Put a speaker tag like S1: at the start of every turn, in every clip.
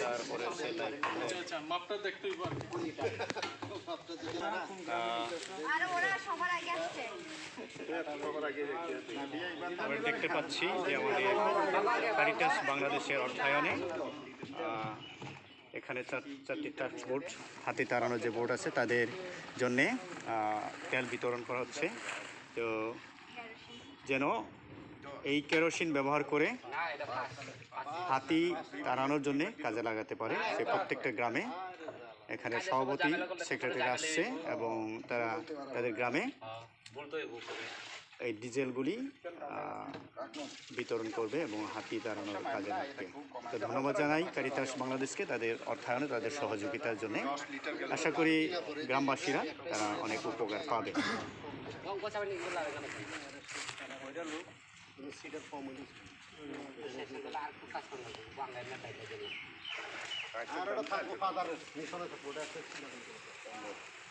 S1: তারপরে
S2: মাপটা দেখতেই
S1: আমরা দেখতে পাচ্ছি যে আমাদের কারিটাস বাংলাদেশের অর্থায়নে এখানে চার- চারটি টাস্ক বোর্ড, হাতে তাড়ানো যে বোর্ড আছে, তাদের জন্যে তেল বিতরণ করা হচ্ছে। তো যেন এই কেরোসিন ব্যবহার করে হাতি তাড়ানোর জন্য কাজে লাগাতে পারে। সে প্রত্যেকটা গ্রামে এখানে সভাপতি সেক্রেটারি আসছে এবং তারা তাদের গ্রামে এই ডিজেলগুলি বিতরণ করবে এবং হাতি দাঁড়ানোর কাজে লাগবে। তো ধন্যবাদ জানাই কারিতাস বাংলাদেশকে তাদের অর্থায়নে তাদের সহযোগিতার জন্য। আশা করি গ্রামবাসীরা তারা অনেক উপকার পাবে। দেখতে পাচ্ছি
S3: এটা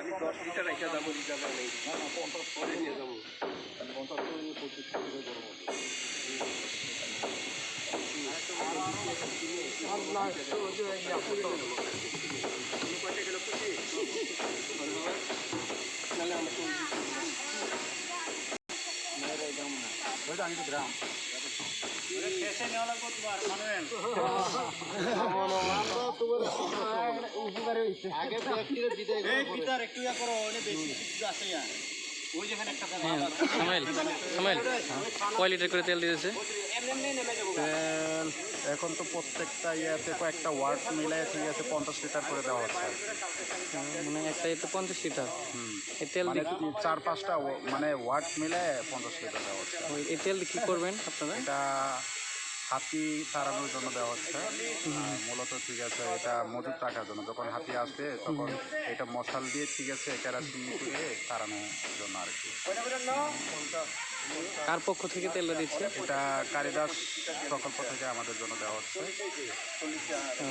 S3: আমি দশ
S1: লিটার রেখে পঞ্চাশ করে নিয়ে যাব পঞ্চাশ করে নিয়ে পঁচিশ করে করব আমি তো গ্রাম
S4: সামাইল সামাইল কয় লিটার করে তেল দিয়েছে
S5: তেল এখন তো প্রত্যেকটা ইয়েতে কয়েকটা ওয়ার্ড মিলাই ঠিক আছে পঞ্চাশ লিটার করে দেওয়া হচ্ছে।
S4: মানে একটা এতে পঞ্চাশ লিটার। এই তেল
S5: মানে চার পাঁচটা মানে ওয়ার্ড মিলে পঞ্চাশ লিটার দেওয়া হচ্ছে।
S4: এই তেল কী করবেন আপনারা?
S5: এটা হাতি তাড়ানোর জন্য দেওয়া হচ্ছে। মূলত ঠিক আছে এটা মজুত রাখার জন্য। যখন হাতি আসবে তখন এটা মশাল দিয়ে ঠিক আছে কেরাসিন করে তাড়ানোর জন্য আর কি।
S4: কার পক্ষ থেকে তেলটা দিচ্ছে?
S5: এটা কারিদাস প্রকল্প থেকে আমাদের জন্য দেওয়া হচ্ছে।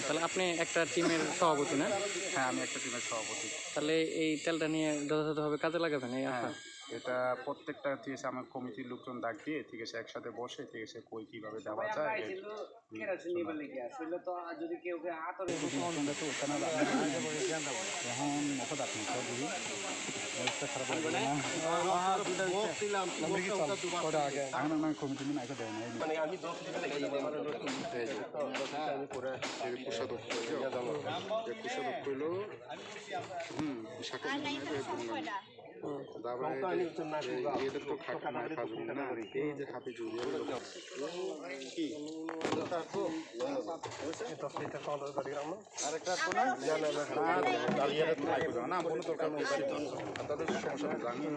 S4: তাহলে আপনি একটা টিমের সভাপতি না?
S5: হ্যাঁ আমি একটা টিমের সভাপতি।
S4: তাহলে এই তেলটা নিয়ে যথাযথভাবে কাজে লাগাবেন এই
S5: হ্যাঁ।
S4: আপনার
S5: এটা প্রত্যেকটা ঠিক আছে আমার কমিটির লোকজন ডাক দিয়ে ঠিক আছে একসাথে বসে ঠিক আছে কই কীভাবে দেওয়া যায় এখন আমার কমিটি নিয়ে আগে দেয় না
S3: আর নাই তো সব কয়টা
S5: না কোনো দরকার নেই তাদের সমস্যা আমি